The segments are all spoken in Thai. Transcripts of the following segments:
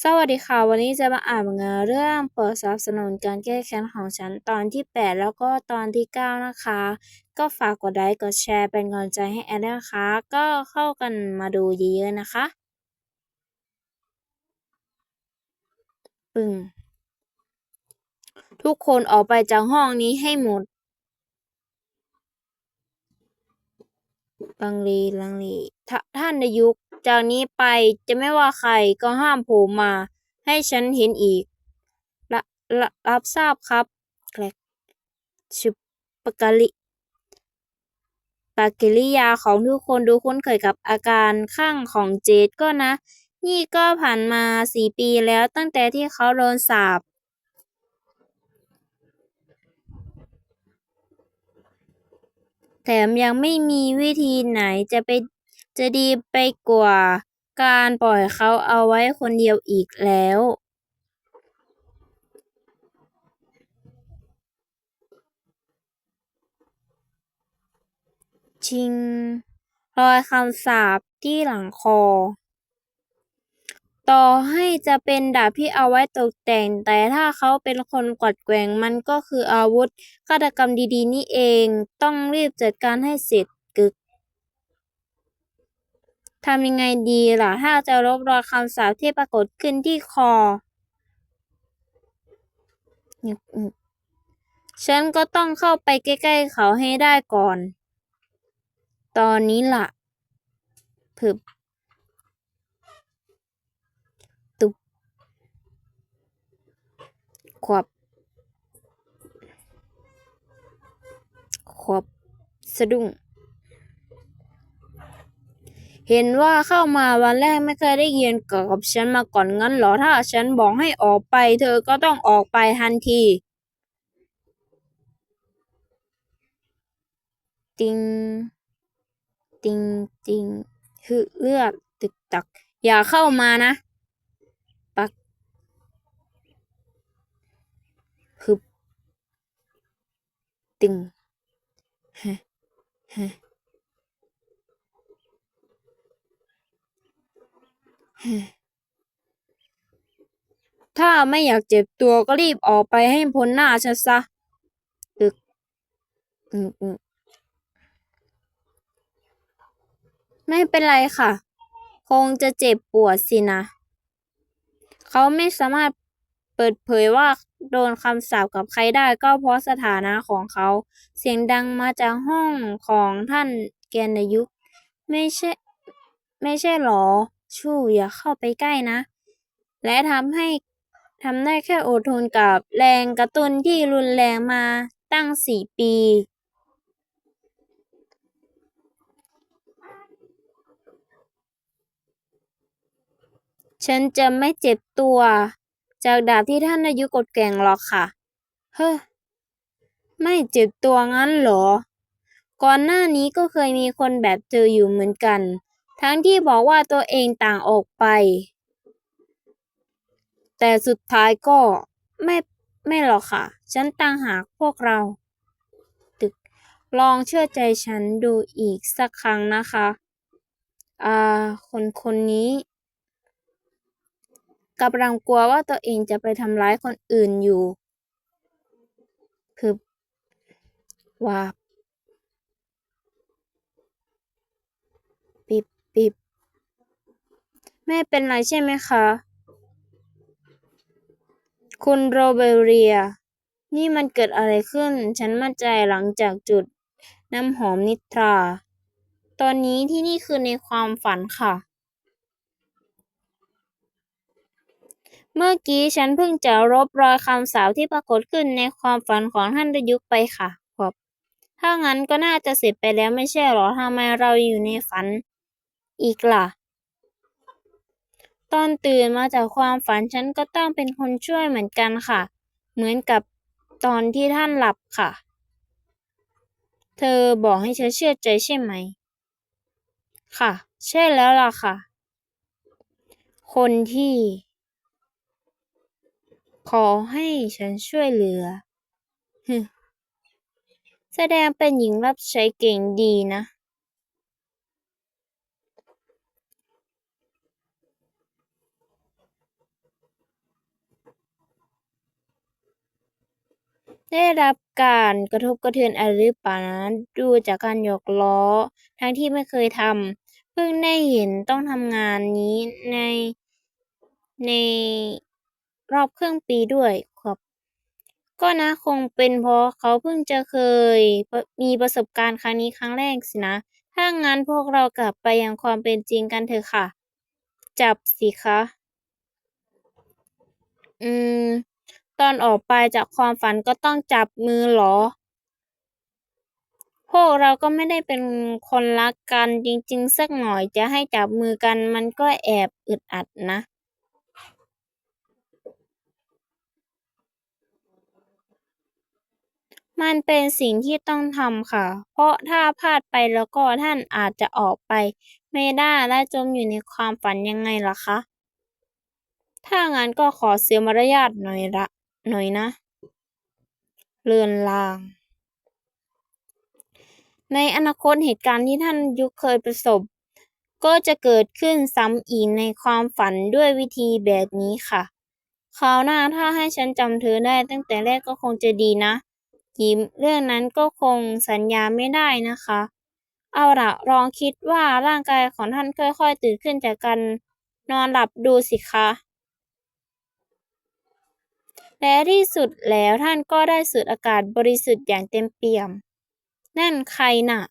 สวัสดีค่ะ วันนี้จะมาอ่านงานเรื่องโปรดสนับสนุนการแก้แค้นของฉันตอนที่แปดแล้วก็ตอนที่เก้านะคะ ก็ฝากกดไลค์กดแชร์เป็นกำลังใจให้แอนด้วยนะคะ ก็เข้ากันมาดูเยอะๆนะคะ ปึ้งทุกคนออกไปจากห้องนี้ให้หมดลังเลลังเลถ้าท่านนายก จากนี้ไปจะไม่ว่าใครก็ห้ามโผล่มา ให้ฉันเห็นอีกรรรับทราบครับแกลกชุบปกลิปากิริยาของทุกคนดูคุ้นเคยกับอาการข้างของเจดก็นะ นี่ก็ผ่านมาสี่ปีแล้วตั้งแต่ที่เขาโดนสาปแถมยังไม่มีวิธีไหนจะไป จะดีไปกว่าการปล่อยเขาเอาไว้คนเดียวอีกแล้วชิง รอยคำสาปที่หลังคอ ต่อให้จะเป็นดาบที่เอาไว้ตกแต่ง แต่ถ้าเขาเป็นคนกวัดแกว่งมันก็คืออาวุธฆาตกรรมดีๆ นี่เอง ต้องรีบจัดการให้เสร็จ ทำยังไงดีล่ะ ถ้าจะลบรอยคำสาปที่ปรากฏขึ้นที่คอ ฉันก็ต้องเข้าไปใกล้ๆเขาให้ได้ก่อน ตอนนี้ล่ะผึบตุบขวบขวบสะดุ้ง เห็นว่าเข้ามาวันแรกไม่เคยได้ยินเกี่ยวกับฉันมาก่อนงั้นเหรอถ้าฉันบอกให้ออกไป เธอก็ต้องออกไปทันทีติงติงติงฮึเลือดตึกตัก อย่าเข้ามานะ ปักฮึบตึงฮะฮะฮะ ถ้าไม่อยากเจ็บตัวก็รีบออกไปให้พ้นหน้าฉันซะตึกอืมอืมไม่เป็นไรค่ะ คงจะเจ็บปวดสินะ เขาไม่สามารถเปิดเผยว่าโดนคำสาปกับใครได้ก็เพราะสถานะของเขา เสียงดังมาจากห้องของท่านแกนยุคไม่ใช่ ไม่ใช่หรอ ชู่อย่าเข้าไปใกล้นะ และทำให้ทำได้แค่อดทนกับแรงกระตุ้นที่รุนแรงมาตั้งสี่ปี ฉันจะไม่เจ็บตัว จากดาบที่ท่านอายุกดแก่งหรอกค่ะ เฮ้อ ไม่เจ็บตัวงั้นเหรอ ก่อนหน้านี้ก็เคยมีคนแบบเธออยู่เหมือนกัน ทั้งที่บอกว่าตัวเองต่างออกไป แต่สุดท้ายก็ไม่ไม่หรอกค่ะ ฉันต่างหากพวกเรา ตึก ลองเชื่อใจฉันดูอีกสักครั้งนะคะ อ่า คนคนนี้กำลังกลัวว่าตัวเองจะไปทำร้ายคนอื่นอยู่พึบวาบ ปิบปิบ ไม่เป็นไรใช่ไหมคะ คุณโรเบเรีย นี่มันเกิดอะไรขึ้น ฉันมั่นใจหลังจากจุดน้ำหอมนิทรา ตอนนี้ที่นี่คือในความฝันค่ะ เมื่อกี้ฉันเพิ่งจะลบรอยคำสาปที่ปรากฏขึ้นในความฝันของท่านดยุคไปค่ะ ครับ ถ้างั้นก็น่าจะเสร็จไปแล้วไม่ใช่หรอทำไมเราอยู่ในฝัน อีกล่ะ ตอนตื่นมาจากความฝันฉันก็ต้องเป็นคนช่วยเหมือนกันค่ะ เหมือนกับตอนที่ท่านหลับค่ะ เธอบอกให้ฉันเชื่อใจใช่ไหม ค่ะ ใช่แล้วล่ะค่ะ คนที่ ขอให้ฉันช่วยเหลือ แสดงเป็นหญิงรับใช้เก่งดีนะ ได้รับการกระทบกระเทือนอะไรหรือเปล่านะดูจากการหยอกล้อ ทั้งที่ไม่เคยทำเพิ่งได้เห็นต้องทำงานนี้ในในรอบครึ่งปีด้วยครับ ก็นะคงเป็นเพราะเขาเพิ่งจะเคยมีประสบการณ์ครั้งนี้ครั้งแรกสินะ ถ้างั้นพวกเรากลับไปยังความเป็นจริงกันเถอะค่ะ จับสิคะ อืม ตอนออกไปจากความฝันก็ต้องจับมือเหรอ พวกเราก็ไม่ได้เป็นคนรักกันจริงๆ สักหน่อยจะให้จับมือกันมันก็แอบอึดอัดนะ มันเป็นสิ่งที่ต้องทำค่ะ เพราะถ้าพลาดไปแล้วก็ท่านอาจจะออกไปไม่ได้และจมอยู่ในความฝันยังไงล่ะคะถ้างั้นก็ขอเสียมารยาทหน่อยละ หน่อยนะ เลือนลาง ในอนาคตเหตุการณ์ที่ท่านยุคเคยประสบ ก็จะเกิดขึ้นซ้ำอีกในความฝันด้วยวิธีแบบนี้ค่ะคราวหน้าถ้าให้ฉันจำเธอได้ตั้งแต่แรกก็คงจะดีนะ ยิ้มเรื่องนั้นก็คงสัญญาไม่ได้นะคะ เอาละลองคิดว่าร่างกายของท่านค่อยๆ ตื่นขึ้นจากการนอนหลับดูสิคะ และที่สุดแล้วท่านก็ได้สูดอากาศบริสุทธิ์อย่างเต็มเปี่ยม นั่นใครน่ะ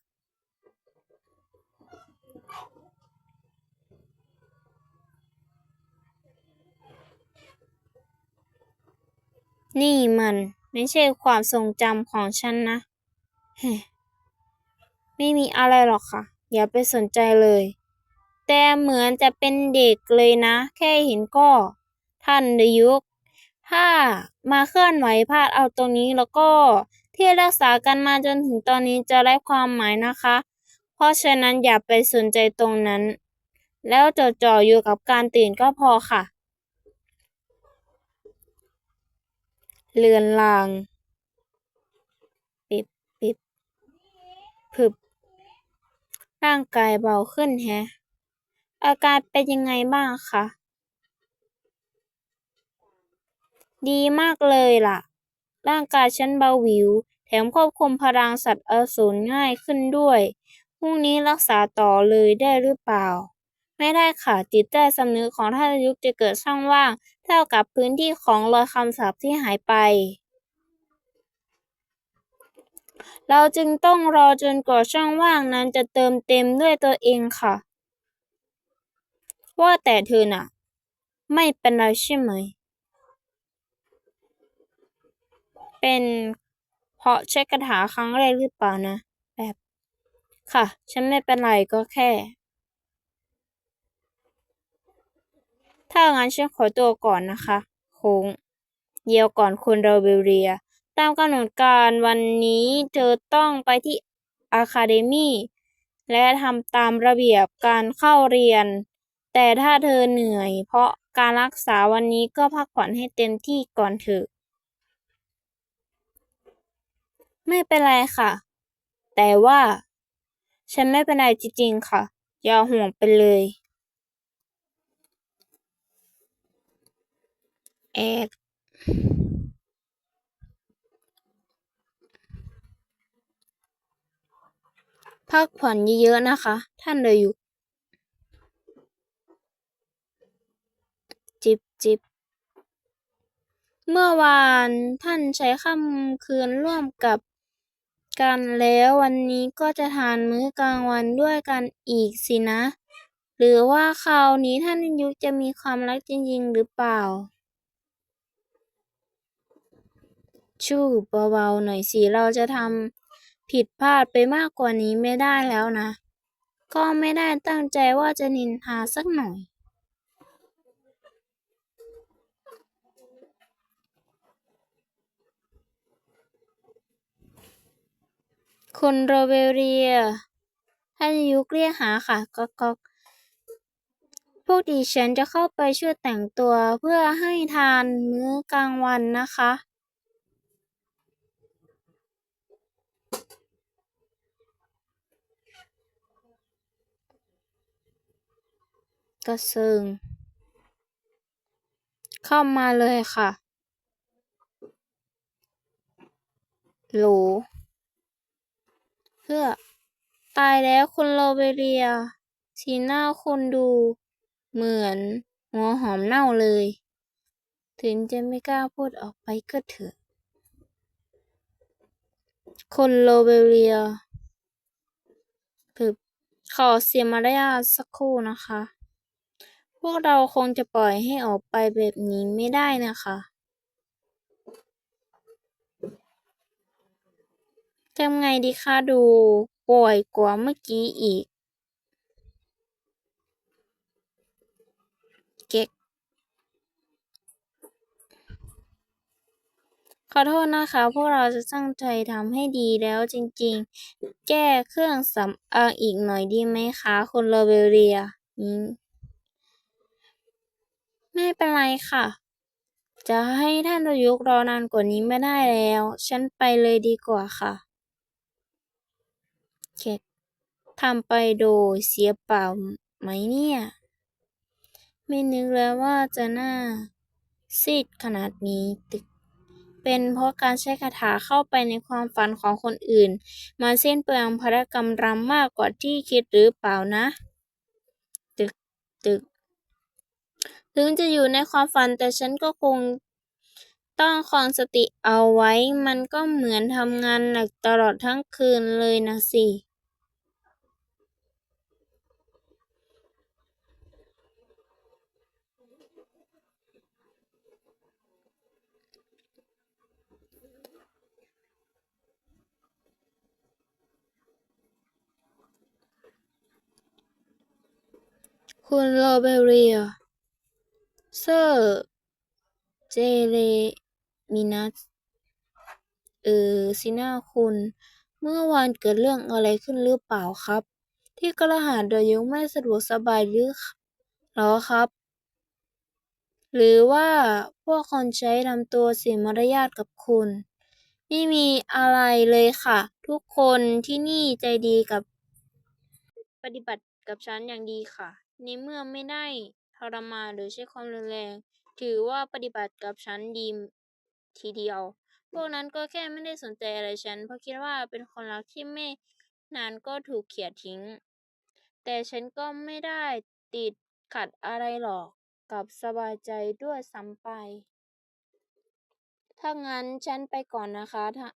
นี่มันไม่ใช่ความทรงจำของฉันนะเฮ้ไม่มีอะไรหรอกค่ะ อย่าไปสนใจเลย แต่เหมือนจะเป็นเด็กเลยนะ แค่เห็นก็ ท่านดยุก ถ้ามาเคลื่อนไหวพลาดเอาตรงนี้แล้วก็ที่รักษากันมาจนถึงตอนนี้จะไร้ความหมายนะคะ เพราะฉะนั้นอย่าไปสนใจตรงนั้น แล้วจดจ่ออยู่กับการตื่นก็พอค่ะ เลือนลาง ปิดปิดผึบร่างกายเบาขึ้นแฮะ อาการเป็นยังไงบ้างคะ ดีมากเลยล่ะ ร่างกายฉันเบาหวิว แถมควบคุมพลังสัตว์อสูรง่ายขึ้นด้วย พรุ่งนี้รักษาต่อเลยได้หรือเปล่า ไม่ได้ค่ะจิตใต้สำนึกของท่านยุกจะเกิดช่องว่าง เท่ากับพื้นที่ของรอยคำสาปที่หายไป เราจึงต้องรอจนกว่าช่องว่างนั้นจะเติมเต็มด้วยตัวเองค่ะ ว่าแต่เธอน่ะ ไม่เป็นไรใช่ไหม เป็น เพราะใช้คาถาครั้งแรกหรือเปล่านะ แบบ ค่ะ ฉันไม่เป็นไรก็แค่ ถ้างั้นฉันขอตัวก่อนนะคะโค้งเดียวก่อนคุณราเบเรีย ตามกำหนดการวันนี้เธอต้องไปที่อะคาเดมีและทำตามระเบียบการเข้าเรียน แต่ถ้าเธอเหนื่อยเพราะการรักษาวันนี้ก็พักผ่อนให้เต็มที่ก่อนเถอะ ไม่เป็นไรค่ะ แต่ว่า ฉันไม่เป็นไรจริง ๆ ค่ะ อย่าห่วงไปเลยแอดพักผ่อนเยอะๆนะคะ ท่านเดยุกจิบจิบเมื่อวานท่านใช้ค่ำคืนร่วมกับ กันแล้ววันนี้ก็จะทานมื้อกลางวันด้วยกันอีกสินะ หรือว่าคราวนี้ท่านยุกจะมีความรักจริง ๆ หรือเปล่า ชู่เบาๆหน่อยสิเราจะทำผิดพลาดไปมากกว่านี้ไม่ได้แล้วนะ ก็ไม่ได้ตั้งใจว่าจะนินทาสักหน่อย คุณโรเบเรียท่านยุกเรียกหาค่ะก๊อกก๊อกพวกดิฉันจะเข้าไปช่วยแต่งตัวเพื่อให้ทานมื้อกลางวันนะคะ กระซิงเข้ามาเลยค่ะโหลเพื่อ ตายแล้วคุณโรเบเรีย สีหน้าคุณดู เหมือนหัวหอมเน่าเลย ถึงจะไม่กล้าพูดออกไปก็เถอะคุณโรเบเรียพึบขอเสียมารยาทสักครู่นะคะ พวกเราคงจะปล่อยให้ออกไปแบบนี้ไม่ได้นะคะ ทำไงดีคะ ดูป่วยกว่าเมื่อกี้อีก เก๊ก ขอโทษนะคะ พวกเราจะตั้งใจทำให้ดีแล้วจริงๆ แก้เครื่องสำอางอีกหน่อยดีไหมคะ คุณโรเบเรียไม่เป็นไรค่ะจะให้ท่านประยุกต์รอนานกว่านี้ไม่ได้แล้ว ฉันไปเลยดีกว่าค่ะ เก๊กทำไปโดยเสียเปล่าไหมเนี่ย ไม่นึกเลยว่าจะน่าซีดขนาดนี้ตึก เป็นเพราะการใช้คาถาเข้าไปในความฝันของคนอื่นมันสิ้นเปลืองพละกำลังมากกว่าที่คิดหรือเปล่านะ ตึกตึก ถึงจะอยู่ในความฝันแต่ฉันก็คงต้องครองสติเอาไว้ มันก็เหมือนทำงานหนักตลอดทั้งคืนเลยนะสิ คุณโรเบเรีย เซอร์ เจเรมินัส เออสินะคุณ เมื่อวานเกิดเรื่องอะไรขึ้นหรือเปล่าครับ ที่กระหาดยุไม่สะดวกสบายหรือหรอครับ หรือว่าพวกคนใช้ทำตัวเสียมารยาทกับคุณ ไม่มีอะไรเลยค่ะ ทุกคนที่นี่ใจดีกับปฏิบัติกับฉันอย่างดีค่ะ ในเมื่อไม่ได้ทรมานหรือใช้ความรุนแรง ถือว่าปฏิบัติกับฉันดีทีเดียว พวกนั้นก็แค่ไม่ได้สนใจอะไรฉัน เพราะคิดว่าเป็นคนรักที่ไม่นานก็ถูกเขี่ยทิ้ง แต่ฉันก็ไม่ได้ติดขัดอะไรหรอก กับสบายใจด้วยซ้ำไป ถ้างั้นฉันไปก่อนนะคะ ท่า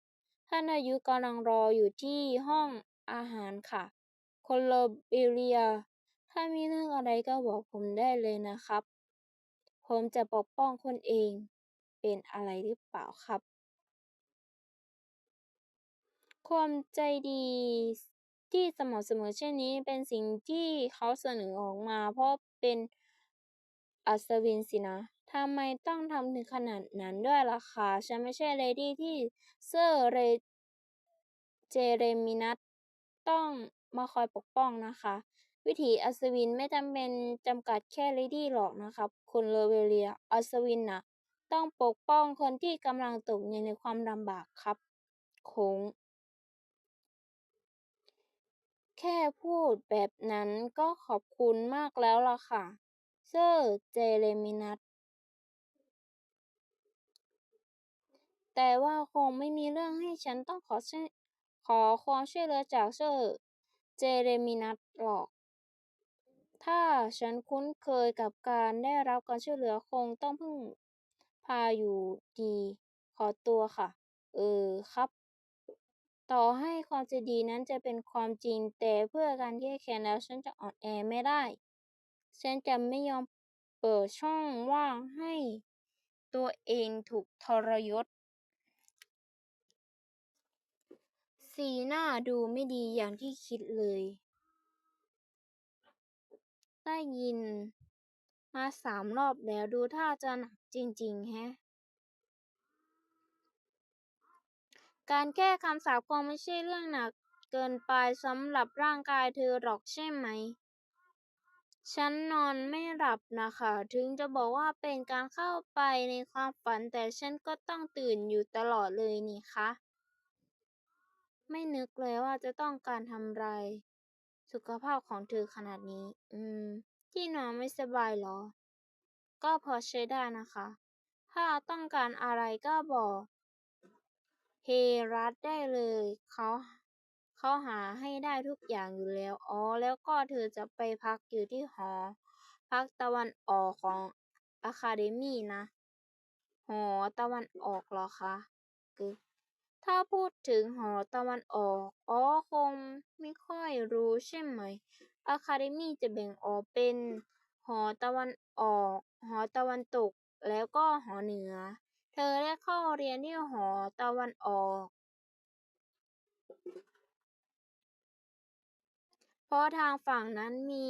ท่านอายุกำลังรออยู่ที่ห้องอาหารค่ะคุณโรเบเรีย ถ้ามีเรื่องอะไรก็บอกผมได้เลยนะครับ ผมจะปกป้องคุณเอง เป็นอะไรหรือเปล่าครับ ความใจดีที่สม่ำเสมอเช่นนี้เป็นสิ่งที่เขาเสนอออกมา เพราะเป็นอัศวินสินะทำไมต้องทำถึงขนาดนั้นด้วยล่ะคะฉันไม่ใช่เลดี้ที่เซอร์เรเจเรมินัสต้องมาคอยปกป้องนะคะ วิถีอัศวินไม่จำเป็นจำกัดแค่เลดี้หรอกนะครับ คุณโรเบเรีย อัศวินน่ะต้องปกป้องคนที่กำลังตกอยู่ในความลำบากครับโค้งแค่พูดแบบนั้นก็ขอบคุณมากแล้วล่ะค่ะ เซอร์เจเรมินัสแต่ว่าคงไม่มีเรื่องให้ฉันต้องขอขอความช่วยเหลือจากเซอร์เจเรมินัสหรอก ถ้าฉันคุ้นเคยกับการได้รับการช่วยเหลือคงต้องพึ่งพาอยู่ดี ขอตัวค่ะ เออครับ ต่อให้ความใจดีนั้นจะเป็นความจริง แต่เพื่อการแก้แค้นแล้วฉันจะอ่อนแอไม่ได้ ฉันจะไม่ยอมเปิดช่องว่างให้ตัวเองถูกทรยศ สีหน้าดูไม่ดีอย่างที่คิดเลย ได้ยิน มาสามรอบแล้วดูท่าจะหนักจริง ๆ แฮะ การแก้คำสาปคงไม่ใช่เรื่องหนักเกินไปสำหรับร่างกายเธอหรอกใช่ไหม ฉันนอนไม่หลับนะคะ ถึงจะบอกว่าเป็นการเข้าไปในความฝันแต่ฉันก็ต้องตื่นอยู่ตลอดเลยนี่คะ ไม่นึกเลยว่าจะต้องการทำลาย สุขภาพของเธอขนาดนี้ อืม ที่นอนไม่สบายเหรอ ก็พอใช้ได้นะคะ ถ้าต้องการอะไรก็บอกเฮรัสได้เลย เขาเขาหาให้ได้ทุกอย่างอยู่แล้ว อ๋อ แล้วก็เธอจะไปพักอยู่ที่หอ พักตะวันออกของอะคาเดมี่นะ หอตะวันออกเหรอคะกึก ถ้าพูดถึงหอตะวันออก อ๋อ คงไม่ค่อยรู้ใช่ไหม อะคาเดมี่จะแบ่งออกเป็น หอตะวันออก หอตะวันตก แล้วก็หอเหนือ เธอได้เข้าเรียนที่หอตะวันออก เพราะทางฝั่งนั้นมี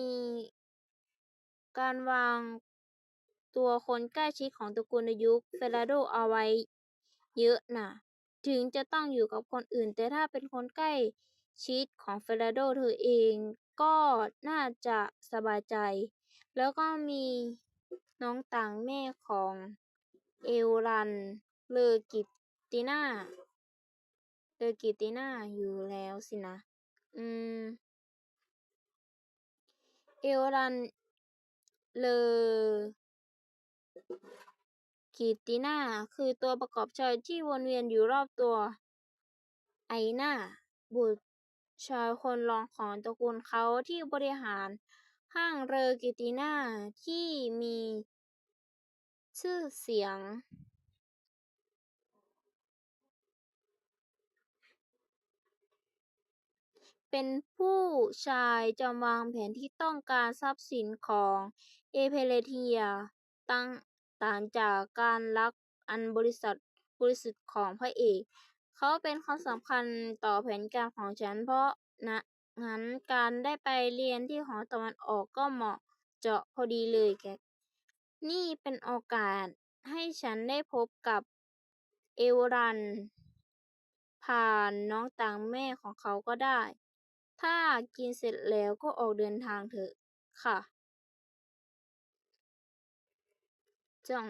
การวางตัวคนใกล้ชิดของตระกูลยุคเฟราโดเอาไว้เยอะน่ะ ถึงจะต้องอยู่กับคนอื่น แต่ถ้าเป็นคนใกล้ชิดของเฟราโดเธอเองก็น่าจะสบายใจ แล้วก็มีน้องต่างแม่ของเอลรันเลอกิตติน่าเลอกิตติน่าอยู่แล้วสินะ อืม เอลรันเลอ กิตติน่าคือตัวประกอบชายที่วนเวียนอยู่รอบตัว ไอนาบุตรชายคนรองของตระกูลเขาที่บริหารห้างเลอกิตติน่าที่มีชื่อเสียง เป็นผู้ชายจอมวางแผนที่ต้องการทรัพย์สินของเอเพเรเทียต่าง ต่างจากการรักอันบริสัทธิ์บริสุทธิ์ของพระเอก เขาเป็นคนสำคัญต่อแผนการของฉัน เพราะณงั้นการได้ไปเรียนที่หอตะวันออกก็เหมาะเจาะพอดีเลยแก นี่เป็นโอกาสให้ฉันได้พบกับเอลรัน ผ่านน้องต่างแม่ของเขาก็ได้ ถ้ากินเสร็จแล้วก็ออกเดินทางเถอะค่ะ จ่อง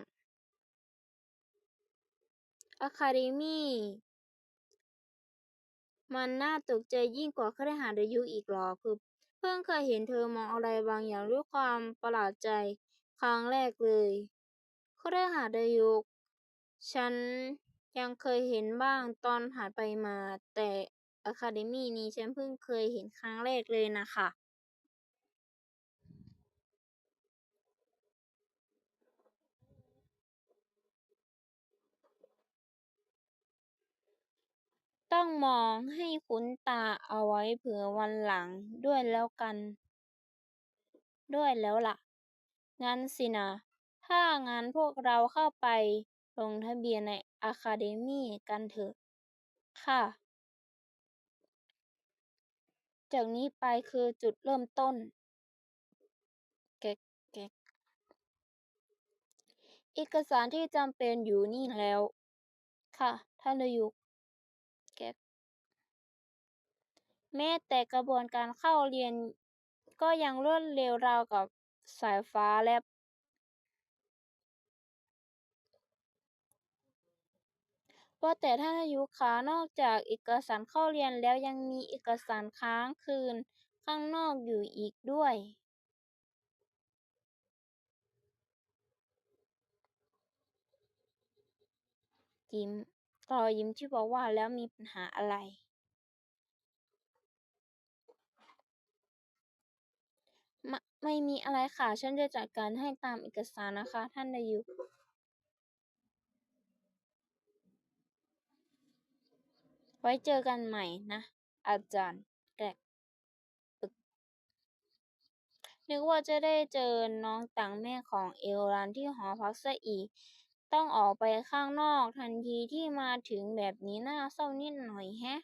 อะคาเดมี่มันน่าตกใจยิ่งกว่าคฤหาสน์ยุคอีกหรอคือเพิ่งเคยเห็นเธอมองอะไรบางอย่างด้วยความประหลาดใจครั้งแรกเลยคฤหาสน์ยุคฉันยังเคยเห็นบ้างตอนผ่านไปมา แต่อะคาเดมี่นี้ฉันเพิ่งเคยเห็นครั้งแรกเลยนะคะ ต้องมองให้คุ้นตาเอาไว้เผื่อวันหลังด้วยแล้วกัน ด้วยแล้วล่ะ งั้นสินะ ถ้างั้นพวกเราเข้าไปลงทะเบียนในอะคาเดมี่กันเถอะ ค่ะ จากนี้ไปคือจุดเริ่มต้นแก๊กแก๊กเอกสารที่จำเป็นอยู่นี่แล้ว ค่ะ ท่านนายก แม้แต่กระบวนการเข้าเรียนก็ยังรวดเร็วราวกับสายฟ้าแลบว่าแต่ท่านนายกคะนอกจากเอกสารเข้าเรียนแล้วยังมีเอกสารค้างคืนข้างนอกอยู่อีกด้วย ยิ้มรอยยิ้มที่บอกว่าแล้วมีปัญหาอะไร มะ ไม่มีอะไรค่ะ ฉันจะจัดการให้ตามเอกสารนะคะ ท่านนายกไว้เจอกันใหม่นะ อาจารย์แก๊กนึกว่าจะได้เจอน้องต่างแม่ของเอลรันที่หอพักซะอีก ต้องออกไปข้างนอกทันทีที่มาถึงแบบนี้น่าเศร้านิดหน่อยแฮะ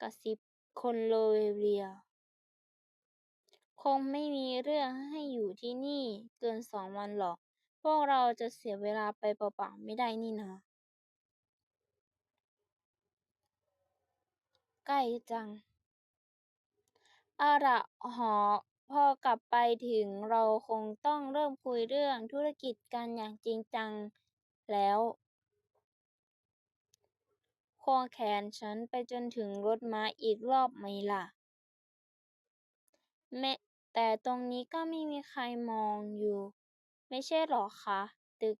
กระซิบโคลโลเวีย คงไม่มีเรื่องให้อยู่ที่นี่เกินสองวันหรอก พวกเราจะเสียเวลาไปเปล่าๆไม่ได้นี่นาใกล้จังอาล่ะหอพอกลับไปถึงเราคงต้องเริ่มคุยเรื่องธุรกิจกันอย่างจริงจังแล้วควงแขนฉันไปจนถึงรถม้าอีกรอบไหมล่ะ แม้ แต่ตรงนี้ก็ไม่มีใครมองอยู่ ไม่ใช่หรอคะ ตึก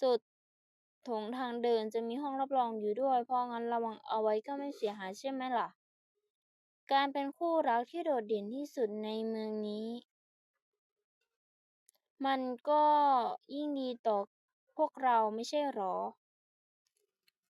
สุดถงทางเดินจะมีห้องรับรองอยู่ด้วย เพราะงั้นระวังเอาไว้ก็ไม่เสียหายใช่ไหมล่ะ การเป็นคู่รักที่โดดเด่นที่สุดในเมืองนี้ มันก็ยิ่งดีต่อพวกเราไม่ใช่หรอ